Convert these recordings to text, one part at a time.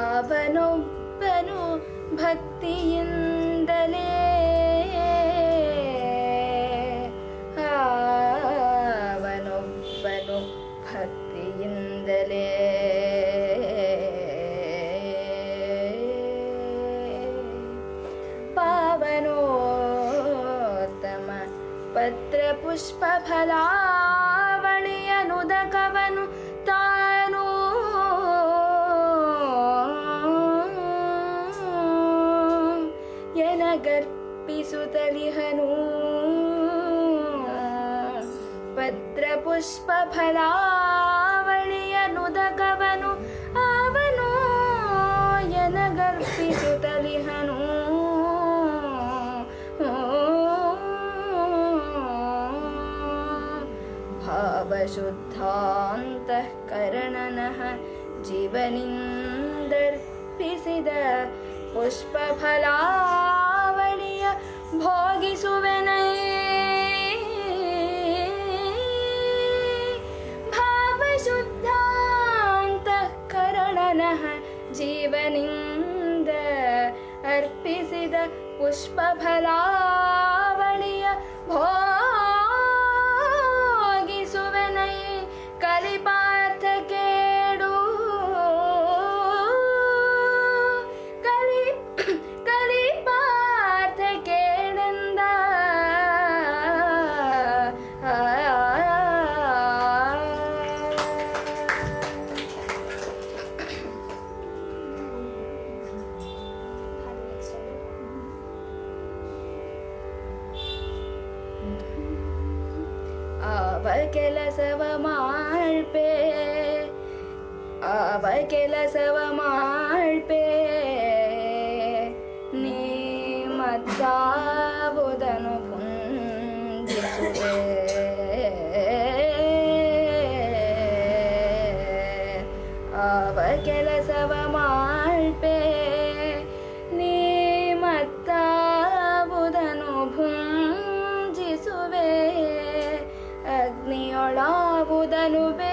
ಅವನೊಬ್ಬನು ಭಕ್ತಿಯಿಂದಲೇ. ಅವನೊಬ್ಬನು ಭಕ್ತಿಯಿಂದಲೇ. ಪಾವನೋತ್ತಮ ಪತ್ರ ಪುಷ್ಪ ಫಲಾವಳಿಯನುದಕವನು ಪತ್ರ ಪುಷ್ಪ ಫಲಾವಳಿಯನುದಕವನು ಅವನು ಎನಗರ್ಪಿಸುತ್ತಲಿಹನು ಭಾವಶುದ್ಧಾಂತಃಕರಣನಃ ಜೀವನಿಂದರ್ಪಿಸಿದ ಪುಷ್ಪಫಲಾವಳಿಯ ಭೋಗಿಸುವೆನೈ पुष्पफलावलिय भो ಅವ ಕೆಲಸವ ಮಾಡ್ಪೆ ಅವ ಕೆಲಸವ ಮಾಡ್ಪೆ ನೀ ಮತ್ತಾವುದನು ಪುಂಜಿಸುವೆ ಅವ ಕೆಲಸವ ಮಾಡ್ಪೆ ನೀ Manuel.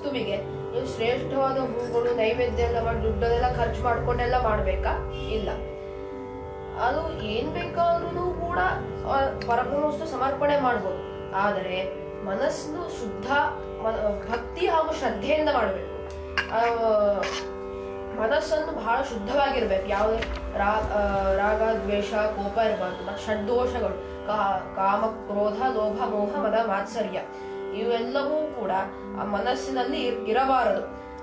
ವಸ್ತುವಿಗೆ ನೀವು ಶ್ರೇಷ್ಠವಾದ ಹೂಗಳು, ನೈವೇದ್ಯ ಎಲ್ಲ ಮಾಡಿ, ದುಡ್ಡದೆಲ್ಲ ಖರ್ಚು ಮಾಡ್ಕೊಂಡೆಲ್ಲ ಮಾಡ್ಬೇಕಾ? ಇಲ್ಲ. ಅದು ಏನ್ ಬೇಕಾದ್ರೂ ಕೂಡ, ಆ ಪರಬ್ರಹ್ಮ ವಸ್ತು ಸಮರ್ಪಣೆ ಮಾಡ್ಬೋದು. ಆದರೆ ಮನಸ್ಸು ಶುದ್ಧ ಭಕ್ತಿ ಹಾಗೂ ಶ್ರದ್ಧೆಯಿಂದ ಮಾಡಬೇಕು. ಮನಸ್ಸನ್ನು ಬಹಳ ಶುದ್ಧವಾಗಿರ್ಬೇಕು. ಯಾವುದೇ ರಾಗ, ದ್ವೇಷ, ಕೋಪ ಇರಬಾರ್ದು. ಷಡ್ದೋಷಗಳು. ಕಾ- ಕಾಮ, ಕ್ರೋಧ, ಲೋಭ, ಮೋಹ, ಮದ, ಮಾತ್ಸರ್ಯ. ಇವೆಲ್ಲವೂ ಕೂಡ ಆ ಮನಸ್ಸಿನಲ್ಲಿ ಇರ್- ಇರಬಾರದು.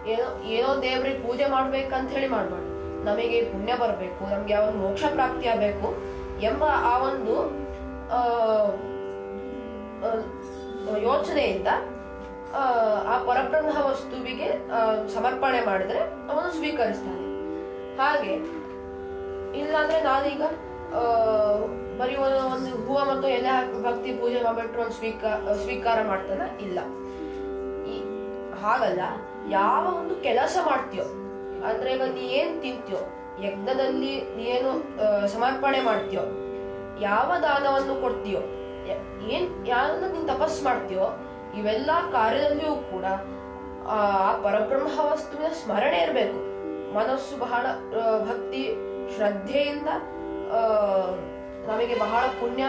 ಏನೋ ಏನೋ ದೇವ್ರಿಗೆ ಪೂಜೆ ಮಾಡ್ಬೇಕಂತ ಹೇಳಿ ಮಾಡಬಾರ್ದು. ನಮಗೆ ಪುಣ್ಯ ಬರಬೇಕು ನಮ್ಗೆ ಯಾವ ಮೋಕ್ಷ ಪ್ರಾಪ್ತಿ ಆಗಬೇಕು ಎಂಬ ಆ ಒಂದು ಯೋಚನೆಯಿಂದ ಆ, ಪರಬ್ರಹ್ಮ ವಸ್ತುವಿಗೆ ಸಮರ್ಪಣೆ ಮಾಡಿದ್ರೆ ಅವನು ಸ್ವೀಕರಿಸ್ತಾನೆ. ಹಾಗೆ ಇಲ್ಲಾಂದ್ರೆ ನಾನೀಗ ಬರೀ ಒಂದು ಒಂದು ಹೂವು ಮತ್ತು ಎಲೆ ಹಾಕಿ ಭಕ್ತಿ ಪೂಜೆ ಮಾಡಿಬಿಟ್ರು ಒಂದು ಸ್ವೀಕಾರ ಸ್ವೀಕಾರ ಮಾಡ್ತಾನ? ಇಲ್ಲ. ಈ ಹಾಗಲ್ಲ, ಯಾವ ಒಂದು ಕೆಲಸ ಮಾಡ್ತೀಯೋ ಅಂದ್ರೆ ಈಗ ನೀ ಏನ್ ತಿಂತೀಯೋ, ಯಜ್ಞದಲ್ಲಿ ನೀನು ಏನು ಸಮರ್ಪಣೆ ಮಾಡ್ತೀಯೋ, ಯಾವ ದಾನವನ್ನು ಕೊಡ್ತೀಯೋ ಏನ್ ಯಾರನ್ನ ನೀನ್ ತಪಸ್ ಮಾಡ್ತೀಯೋ, ಇವೆಲ್ಲ ಕಾರ್ಯದಲ್ಲಿಯೂ ಕೂಡ ಆ ಪರಬ್ರಹ್ಮ ವಸ್ತುವಿನ ಸ್ಮರಣೆ ಇರಬೇಕು. ಮನಸ್ಸು ಬಹಳ ಭಕ್ತಿ, ಶ್ರದ್ಧೆಯಿಂದ ನಮಗೆ ಬಹಳ ಪುಣ್ಯ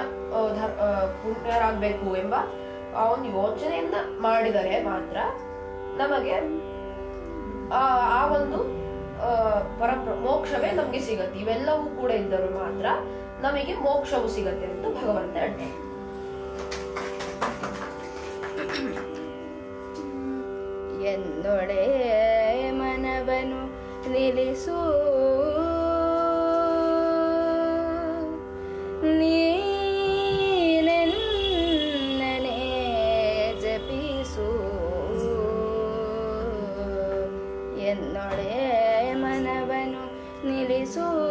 ಪುಣ್ಯರಾಗಬೇಕು ಎಂಬ, ಆ, ಒಂದು ಯೋಚನೆಯನ್ನ ಮಾಡಿದರೆ ಮಾತ್ರ ನಮಗೆ, ಆ ಒಂದು ಪರ ಮೋಕ್ಷವೇ ನಮಗೆ ಸಿಗತ್ತೆ. ಇವೆಲ್ಲವೂ ಕೂಡ ಇದ್ದರೂ ಮಾತ್ರ ನಮಗೆ ಮೋಕ್ಷವು ಸಿಗತ್ತೆ ಅಂತ ಭಗವಂತ ಹೇಳ್ತಾರೆ. എന്നൊടേ ಮನವನು നിലിസൂ লেসো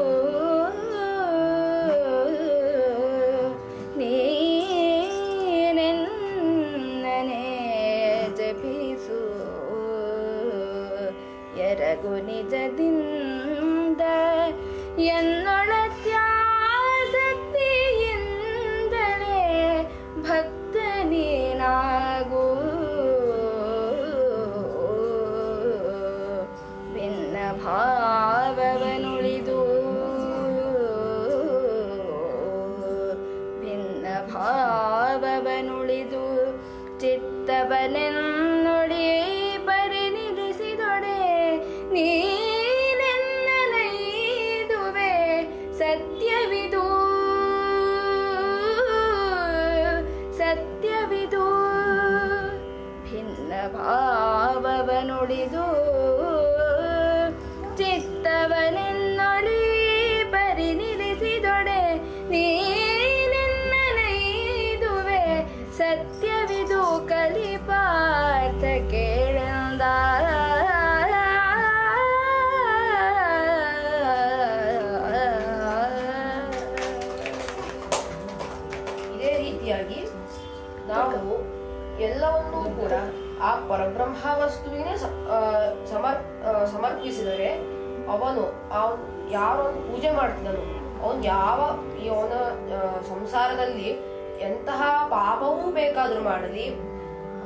ಕೇಳಂದ. ಇದೇ ರೀತಿಯಾಗಿ ನಾವು ಎಲ್ಲವನ್ನೂ ಕೂಡ ಆ ಪರಬ್ರಹ್ಮ ವಸ್ತುವಿನೇ ಸಮರ್ ಸಮರ್ಪಿಸಿದರೆ ಅವನು ಅವನು ಯಾರೊಂದು ಪೂಜೆ ಮಾಡ್ತಿದ್ದನು, ಅವನು ಯಾವ ಅವನ ಸಂಸಾರದಲ್ಲಿ ಎಂತಹ ಪಾಪವೂ ಬೇಕಾದರೂ ಮಾಡಲಿ,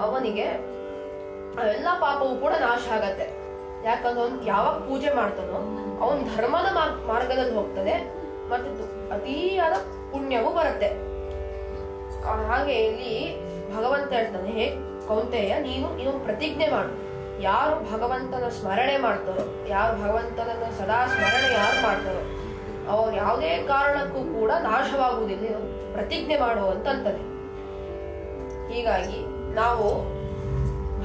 ಅವನಿಗೆ ಎಲ್ಲ ಪಾಪವು ಕೂಡ ನಾಶ ಆಗತ್ತೆ. ಯಾಕಂದ್ರೆ ಅವನು ಯಾವಾಗ ಪೂಜೆ ಮಾಡ್ತಾನೋ ಅವನ ಧರ್ಮದ ಮಾರ್- ಮಾರ್ಗದಲ್ಲಿ ಹೋಗ್ತದೆ ಮತ್ತೆ ಅತಿಯಾದ ಪುಣ್ಯವು ಬರುತ್ತೆ. ಹಾಗೆ ಇಲ್ಲಿ ಭಗವಂತ ಹೇಳ್ತಾನೆ, ಹೇ ಕೌಂತೆಯ, ನೀನು ನೀನು ಪ್ರತಿಜ್ಞೆ ಮಾಡು. ಯಾರು ಭಗವಂತನ ಸ್ಮರಣೆ ಮಾಡ್ತಾರೋ, ಯಾರು ಭಗವಂತನನ್ನು ಸದಾ ಸ್ಮರಣೆ ಯಾರು ಮಾಡ್ತಾರೋ, ಅವ್ರು ಯಾವುದೇ ಕಾರಣಕ್ಕೂ ಕೂಡ ನಾಶವಾಗುವುದಿಲ್ಲ. ಪ್ರತಿಜ್ಞೆ ಮಾಡು ಅಂತಂತಾನೆ ಹೀಗಾಗಿ ನಾವು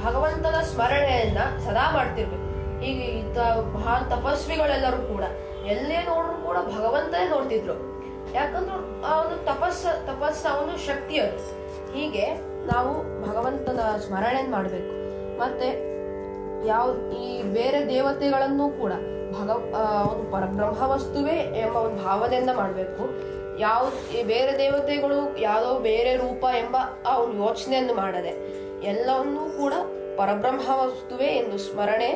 ಭಗವಂತನ ಸ್ಮರಣೆಯನ್ನ ಸದಾ ಮಾಡ್ತಿರ್ಬೇಕು. ಈಗ ಮಹಾನ್ ತಪಸ್ವಿಗಳೆಲ್ಲರೂ ಕೂಡ ಎಲ್ಲೇ ನೋಡ್ರು ಕೂಡ ಭಗವಂತನೇ ನೋಡ್ತಿದ್ರು. ಯಾಕಂದ್ರೆ ಒಂದು ತಪಸ್ಸ ತಪಸ್ಸ ಅವನು ಶಕ್ತಿ ಅದು. ಹೀಗೆ ನಾವು ಭಗವಂತನ ಸ್ಮರಣೆ ಮಾಡಬೇಕು. ಮತ್ತೆ ಯಾವ, ಈ ಬೇರೆ ದೇವತೆಗಳನ್ನು ಕೂಡ ಭಗ ಒಂದು ಪರಬ್ರಹ್ಮ ವಸ್ತುವೇ ಎಂಬ ಒಂದು ಭಾವನೆಯನ್ನ ಮಾಡಬೇಕು. ಯಾವ ಬೇರೆ ದೇವತೆಗಳು ಯಾವುದೋ ಬೇರೆ ರೂಪ ಎಂಬ ಒಂದು ಯೋಚನೆಯನ್ನು ಮಾಡದೆ. ಎಲ್ಲವನ್ನೂ ಕೂಡ ಪರಬ್ರಹ್ಮ ವಸ್ತುವೆ ಎಂದು ಸ್ಮರಣೆ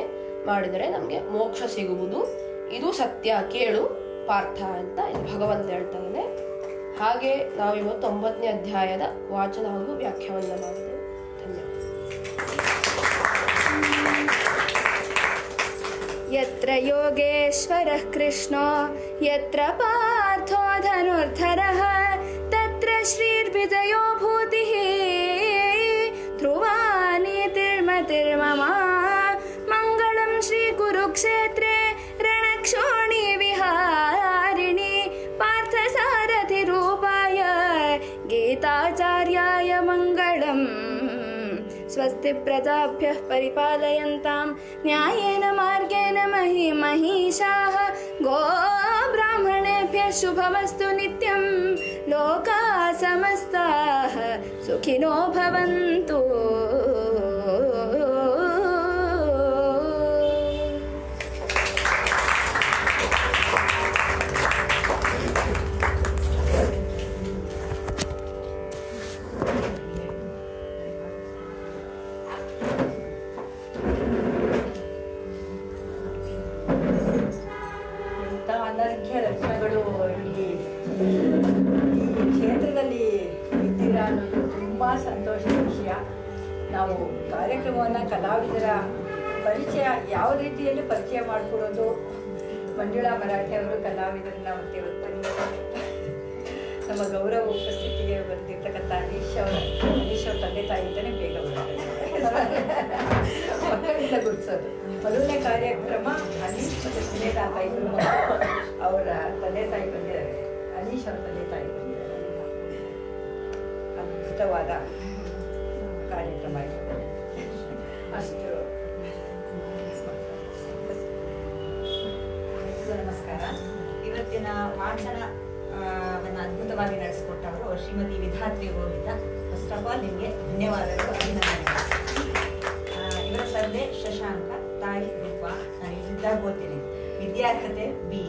ಮಾಡಿದರೆ ನಮಗೆ ಮೋಕ್ಷ ಸಿಗುವುದು. ಇದು ಸತ್ಯ, ಕೇಳು, ಪಾರ್ಥ ಅಂತ ಇಲ್ಲಿ ಭಗವಂತ ಹೇಳ್ತಾನೆ ಹಾಗೆ ನಾವಿವತ್ತು ಒಂಬತ್ತನೇ ಅಧ್ಯಾಯದ ವಾಚನ ಹಾಗೂ ವ್ಯಾಖ್ಯಾನ ಮಾಡಿದೆ ಯತ್ರ ಯೋಗೇಶ್ವರ ಕೃಷ್ಣ, ಯತ್ರ ಪಾರ್ಥೋ ಧನುರ್ಧರ, ತತ್ರ ಶ್ರೀರ್ವಿಜಯೋ ಭೂತಿಃ कुरुक्षेत्रे रणक्षोणी विहारिणि पार्थसारथिरूपाय गीताचार्याय मङ्गलम्। स्वस्ति प्रजाभ्यः परिपालयन्तां न्यायेन मार्गेण मही महिषाः। गोब्राह्मणेभ्यः शुभमस्तु नित्यं लोकाः समस्ताः सुखिनो भवन्तु। ಕಾರ್ಯಕ್ರಮವನ್ನು ಕಲಾವಿದರ ಪರಿಚಯ ಯಾವ ರೀತಿಯಲ್ಲಿ ಪರಿಚಯ ಮಾಡಿಕೊಡೋದು? ಮಂಜುಳಾ ಮರಾಠೆ ಅವರು ಕಲಾವಿದರನ್ನ ಮತ್ತೆ ನಮ್ಮ ಗೌರವ ಉಪಸ್ಥಿತಿಗೆ ಬಂದಿರ್ತಕ್ಕಂಥ ಅನೀಶ್ ಅವರ ಅನೀಶ್ ಅವ್ರ ತಂದೆ ತಾಯಿ ಅಂತಲೇ ಬೇಗ ಮಕ್ಕಳಿಂದ ಗುರುತಿಸೋದು. ಮೊದಲನೇ ಕಾರ್ಯಕ್ರಮ ಅನೀಶ್ ಮತ್ತು ಸುನೇತಾ ತಾಯಿ ಅವರ ತಂದೆ ತಾಯಿ ಬಂದಿದ್ದಾರೆ. ಅನೀಶ್ ಅವರ ತಂದೆ ತಾಯಿ ಬಂದಿದ್ದಾರೆ. ಅದ್ಭುತವಾದ ಕಾರ್ಯಕ್ರಮ ಇದೆ ಅಷ್ಟು ನಮಸ್ಕಾರ. ಇವತ್ತಿನ ವಾಚನ ಆ, ವನ್ನ ಅದ್ಭುತವಾಗಿ ನಡೆಸಿಕೊಟ್ಟವರು Shrimati Vidhatri Govind. First of all ನಿಮಗೆ ಧನ್ಯವಾದಗಳು ಅಭಿನಂದನೆಗಳು. ಇವರ ತಂದೆ ಶಶಾಂಕ ತಾಯಿ ರೂಪ ನಾನು ಇಲ್ಲಿದ್ದಾಗ ಓದ್ತೀನಿ ವಿದ್ಯಾರ್ಹತೆ ಬಿ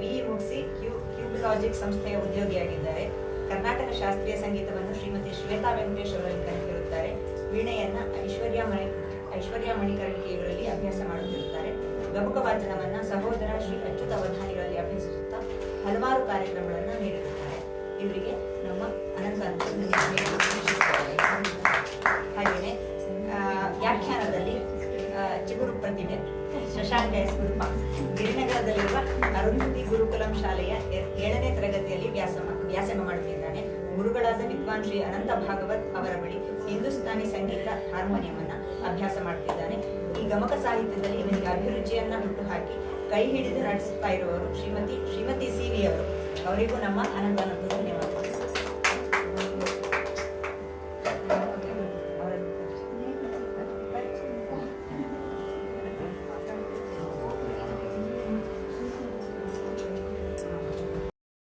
ಬಿ ಮುಗಿಸಿ ಕ್ಯೂ ಕ್ಯೂಬಲಾಜಿಕ್ ಸಂಸ್ಥೆಯ ಉದ್ಯೋಗಿಯಾಗಿದ್ದಾರೆ. ಕರ್ನಾಟಕ ಶಾಸ್ತ್ರೀಯ ಸಂಗೀತವನ್ನು ಶ್ರೀಮತಿ ಶ್ವೇತಾ ವೆಂಕಟೇಶ್ ಅವರಲ್ಲಿ ಕಲಿತಿರುತ್ತಾರೆ ವೀಣೆಯನ್ನ ಐಶ್ವರ್ಯ ಮಣಿ ಐಶ್ವರ್ಯ ಮಣಿಕರ್ಣಿಕೆ ಇವರಲ್ಲಿ ಅಭ್ಯಾಸ ಮಾಡುತ್ತಿರುತ್ತಾರೆ. ಗಮಕ ವಾಚನವನ್ನ ಸಹೋದರ ಶ್ರೀ ಅಚ್ಯುತ ಅವಧಾನಿಗಳಲ್ಲಿ ಅಭ್ಯಸಿಸುತ್ತಾ ಹಲವಾರು ಕಾರ್ಯಕ್ರಮಗಳನ್ನು ನೀಡಿರುತ್ತಾರೆ. ಇವರಿಗೆ ನಮ್ಮ ಅನಂತ ಹಾಗೆಯೇ ವ್ಯಾಖ್ಯಾನದಲ್ಲಿ ಚಿಗುರು ಪ್ರತಿಭೆ ಶಶಾಂಕ ಎಸ್ ಗುರುಪ, ಗಿರಿನಗರದಲ್ಲಿರುವ ಅರುಂಧತಿ ಗುರುಕುಲಂ ಶಾಲೆಯ ಏಳನೇ ತರಗತಿಯಲ್ಲಿ ವ್ಯಾಸಮ, ವ್ಯಾಸಂಗ ಮಾಡುತ್ತಿದ್ದಾನೆ ಗುರುಗಳಾದ ವಿದ್ವಾನ್ ಶ್ರೀ ಅನಂತ ಭಾಗವತ್ ಅವರ ಬಳಿ ಹಿಂದೂಸ್ತಾನಿ ಸಂಗೀತ ಹಾರ್ಮೋನಿಯಂ ಅಭ್ಯಾಸ ಮಾಡ್ತಿದ್ದಾನೆ. ಈ ಗಮಕ ಸಾಹಿತ್ಯದಲ್ಲಿ ಇವನಿಗೆ ಅಭಿರುಚಿಯನ್ನ ಹುಟ್ಟುಹಾಕಿ ಕೈ ಹಿಡಿದು ನಡೆಸುತ್ತಾ ಇರುವವರು ಶ್ರೀಮತಿ ಶ್ರೀಮತಿ ಸಿ ವಿ ಅವರು. ಅವರಿಗೂ ನಮ್ಮ ಅನಂತ